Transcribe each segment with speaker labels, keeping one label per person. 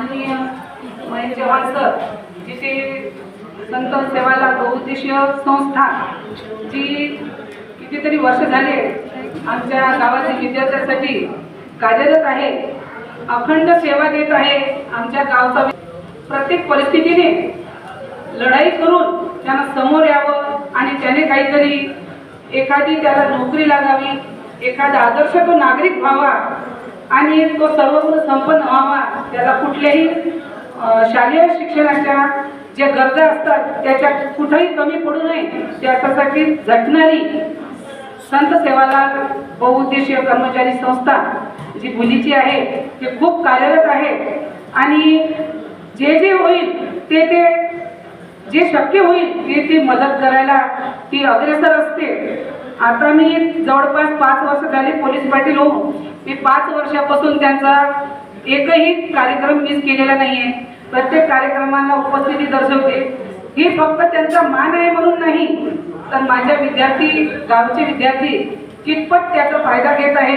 Speaker 1: माननीय महेश चव्हाण सर जिथे संत सेवाला बहुउद्देशीय संस्था जी कितीतरी वर्ष झाले आमच्या गावातील विद्यार्थ्यांसाठी कार्यरत आहे अखंड सेवा देत आहे आमच्या गावचा प्रत्येक परिस्थितीने लढाई करून त्यांना समोर यावं आणि त्याने काहीतरी एखादी त्याला नोकरी लागावी एखादा आदर्श तो नागरिक व्हावा आणि तो सर्वगुण संपन्न व्हावा. त्याला कुठल्याही शालेय शिक्षणाच्या ज्या गरजा असतात त्याच्या कुठंही कमी पडू नये. त्याच्यासाठी झटणारी संत सेवालाल बहुउद्देशीय कर्मचारी संस्था जी मुलीची आहे ते खूप कार्यरत आहे. आणि जे जे होईल ते ते जे शक्य होईल ते ती मदत करायला ती अग्रेसर असते. आता मी जवळपास पाच वर्ष झाले पोलीस पाटील हो मी पाच वर्षापासून त्यांचा एकही कार्यक्रम मिस केलेला नाहीये. प्रत्येक कार्यक्रमाला उपस्थिती दर्शवते. ही फक्त त्यांचा मान आहे म्हणून नाही तर माझ्या विद्यार्थी गावचे विद्यार्थी कितपत त्याचा फायदा घेत आहे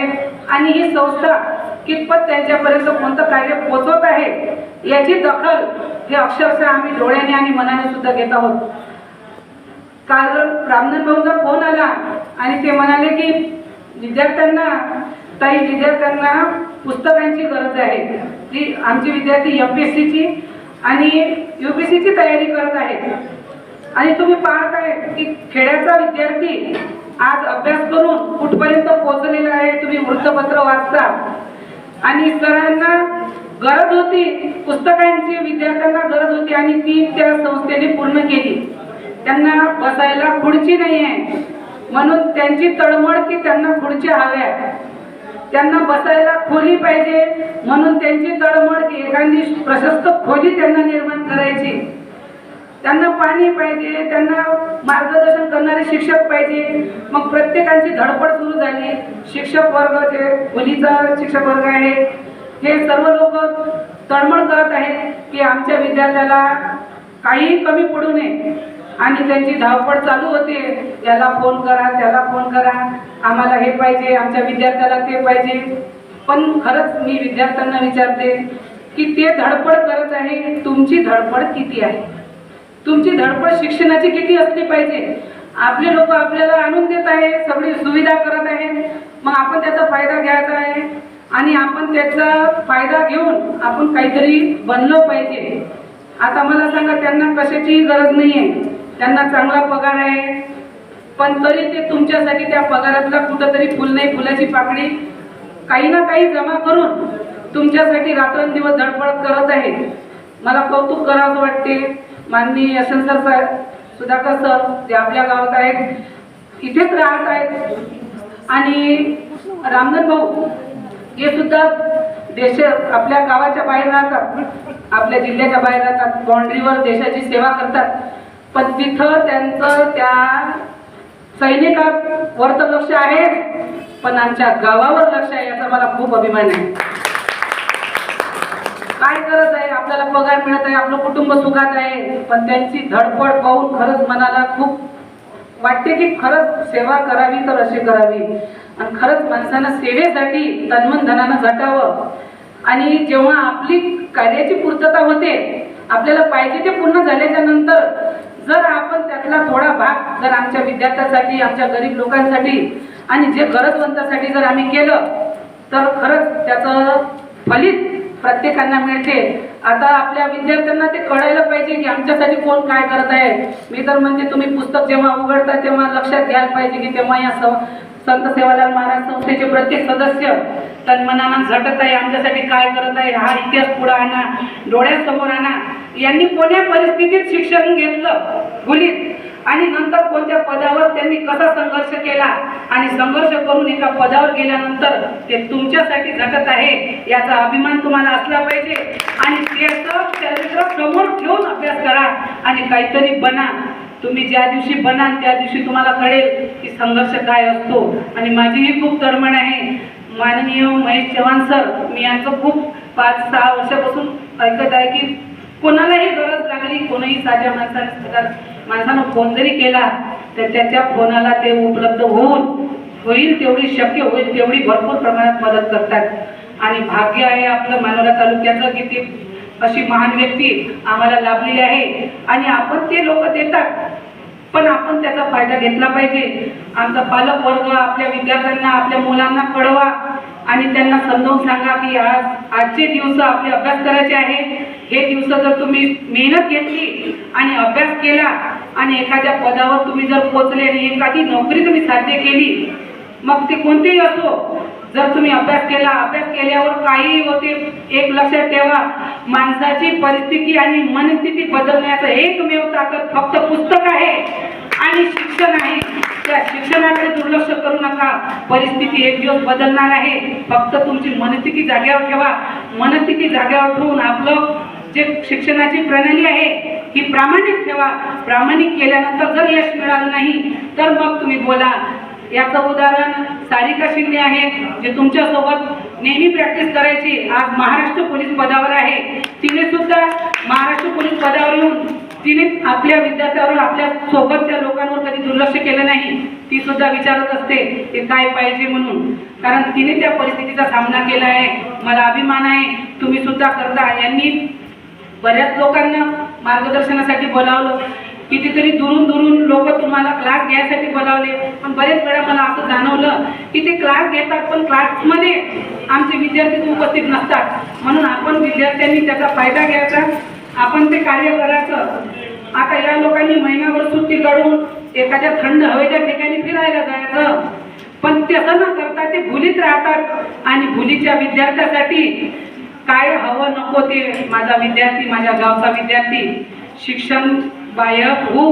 Speaker 1: आणि ही संस्था कितपत त्यांच्यापर्यंत कोणतं कार्य पोचवत आहे याची दखल हे अक्षरशः आम्ही डोळ्याने आणि मनाने सुद्धा घेत आहोत. काल ब्राह्मण भाऊंचा फोन आला आणि ते म्हणाले की विद्यार्थ्यांना ताई विद्यार्थ्यांना पुस्तकांची गरज आहे. जी आमचे विद्यार्थी एम पी एस सीची आणि यू पी सीची तयारी करत आहेत. आणि तुम्ही पाहत आहे की खेड्याचा विद्यार्थी आज अभ्यास करून कुठपर्यंत पोहोचलेला आहे तुम्ही वृत्तपत्र वाचता. आणि सरांना गरज होती पुस्तकांची विद्यार्थ्यांना गरज होती आणि ती त्या संस्थेने पूर्ण केली. त्यांना बसायला खुर्ची नाही आहे म्हणून त्यांची तळमळ की त्यांना खुर्च्या हव्या त्यांना बसायला खोली पाहिजे. म्हणून त्यांची तळमळ की एखादी प्रशस्त खोली त्यांना निर्माण करायची. त्यांना पाणी पाहिजे. त्यांना मार्गदर्शन करणारे शिक्षक पाहिजे. मग प्रत्येकांची धडपड सुरू झाली. शिक्षक वर्ग जे मुलीचा शिक्षक वर्ग आहे हे सर्व लोक तळमळ करत आहेत की आमच्या विद्यार्थ्याला काहीही कमी पडू नये. आणि त्यांची धावपळ चालू होते. याला फोन करा त्याला फोन करा. आम्हाला हे पाहिजे आमच्या विद्यार्थ्याला ते पाहिजे. पण खरंच मी विद्यार्थ्यांना विचारते की ते धडपड करत आहे तुमची धडपड किती आहे? तुमची धडपड शिक्षणाची किती असली पाहिजे? आपले लोक आपल्याला आणून देत आहे सगळी सुविधा करत आहे. मग आपण त्याचा फायदा घ्यायचा आहे. आणि आपण त्याचा फायदा घेऊन आपण काहीतरी बनलं पाहिजे. आता मला सांगा त्यांना कशाचीही गरज नाही आहे त्यांना चांगला पगार आहे. पण तरी ते तुमच्यासाठी त्या पगारातला कुठंतरी फुल नाही फुलाची पाकळी काही ना काही जमा करून तुमच्यासाठी रात्रंदिवस धडपड करत आहे. मला कौतुक करावं वाटते. माननीय यशवंत सर साहेब सुधाकर सर जे आपल्या गावात आहेत इथेच राहत आहेत. आणि रामधन भाऊ हे सुद्धा देश आपल्या गावाच्या बाहेर राहतात. आपल्या जिल्ह्याच्या बाहेर राहतात. बाउंड्रीवर देशाची सेवा करतात. पण तिथं त्यांचं त्या सैनिकावर तर लक्ष आहे पण आमच्या गावावर लक्ष आहे याचा मला खूप अभिमान आहे. काय करत आहे? आपल्याला पगार मिळत आहे आपलं कुटुंब सुखात आहे पण त्यांची धडपड पाहून खरंच मनाला खूप वाटते की खरंच सेवा करावी तर अशी करावी. आणि खरंच माणसानं सेवेसाठी तन्मन धनानं झटावं आणि जेव्हा आपली कार्याची पूर्तता होते आपल्याला पाहिजे ते पूर्ण झाल्याच्यानंतर जर आपण त्यातला थोडा भाग जर आमच्या विद्यार्थ्यांसाठी आमच्या गरीब लोकांसाठी आणि जे गरजवंतासाठी जर आम्ही केलं तर खरंच त्याचं फलित प्रत्येकांना मिळते. आता आपल्या विद्यार्थ्यांना ते कळायला पाहिजे की आमच्यासाठी कोण काय करत आहे. मी तर म्हणते तुम्ही पुस्तक जेव्हा उघडता तेव्हा लक्षात घ्यायला पाहिजे की तेव्हा या सं- संत सेवालाल महाराज संस्थेचे प्रत्येक सदस्य तन्मनानं झटत आहे आमच्यासाठी काय करत आहे हा इतिहास पुढे आणा डोळ्यासमोर आणा. यांनी कोण्या परिस्थितीत शिक्षण घेतलं? गुलीत. आणि नंतर कोणत्या पदावर त्यांनी कसा संघर्ष केला? आणि संघर्ष करून एका पदावर गेल्यानंतर ते तुमच्यासाठी झटत आहे याचा अभिमान तुम्हाला असला पाहिजे. आणि त्याचं चरित्र समोर ठेवून अभ्यास करा आणि काहीतरी बना. तुम्ही ज्या दिवशी बनाल त्या दिवशी तुम्हाला कळेल की संघर्ष काय असतो? आणि माझीही खूप तळमण आहे. माननीय महेश चव्हाण सर मी यांचं खूप पाच सहा वर्षापासून ऐकत आहे की कोणालाही गरज लागली कोणीही साध्या माणसाने माणसानं फोन जरी केला तर त्याच्या फोनाला ते उपलब्ध होऊन होईल तेवढी शक्य होईल तेवढी भरपूर प्रमाणात मदत करतात. आणि भाग्य आहे आपलं मानोरा तालुक्याचं की ती अशी महान व्यक्ती आम्हाला लाभलेली आहे. आणि आपण ते लोक देतात. पण आपण त्याचा फायदा घेतला पाहिजे. आमचा पालक वर्ग आपल्या विद्यार्थ्यांना आपल्या मुलांना कळवा आणि त्यांना समजावून सांगा की आज आजचे दिवस आपले अभ्यास करायचे आहे. हे दिवस जर तुम्ही मेहनत घेतली आणि अभ्यास केला आणि एखाद्या पदावर तुम्ही जर पोहोचले आणि एखादी नोकरी तुम्ही साध्य केली मग ते कोणतेही असो जर तुम्ही अभ्यास केला अभ्यास केल्यावर काही होते एक लक्षात ठेवा. माणसाची परिस्थिती आणि मनस्थिती बदलण्याचं एकमेव ताकद फक्त पुस्तक आहे आणि शिक्षण आहे. त्या शिक्षणाकडे दुर्लक्ष करू नका. परिस्थिती एक दिवस बदलणार आहे. फक्त तुमची मनस्थिती जाग्यावर ठेवा. मनस्थिती जाग्यावर ठेवून आपलं जे शिक्षणाची प्रणाली आहे ही प्रामाणिक ठेवा. प्रामाणिक केल्यानंतर जर यश मिळालं नाही तर मग तुम्ही बोला. याचं उदाहरण सारिका शिंदे आहे जे तुमच्यासोबत नेहमी प्रॅक्टिस करायची. आज महाराष्ट्र पोलीस पदावर आहे. तिने सुद्धा महाराष्ट्र पोलीस पदावर येऊन तिने आपल्या विद्यार्थ्यावर आपल्या सोबतच्या लोकांवर कधी दुर्लक्ष केलं नाही ती सुद्धा विचारत असते ते काय पाहिजे म्हणून? कारण तिने त्या परिस्थितीचा सामना केला आहे. मला अभिमान आहे. तुम्ही सुद्धा करता. यांनी बऱ्याच लोकांना मार्गदर्शनासाठी बोलावलं. कितीतरी दुरून दुरून लोक तुम्हाला क्लास घ्यायसाठी बोलावले. पण बरेच वेळा मला असं जाणवलं की ते क्लास घेतात पण क्लासमध्ये आमचे विद्यार्थी उपस्थित नसतात. म्हणून आपण विद्यार्थ्यांनी त्याचा फायदा घ्यायचा आपण ते कार्य करायचं. आता या लोकांनी महिनाभर सुट्टी काढून एखाद्या थंड हवेच्या ठिकाणी फिरायला जायचं. पण तसं न करता ते भुलीत राहतात. आणि भुलीच्या विद्यार्थ्यासाठी काय हवं नको ते माझा विद्यार्थी माझ्या गावचा विद्यार्थी शिक्षण बाह्य खूप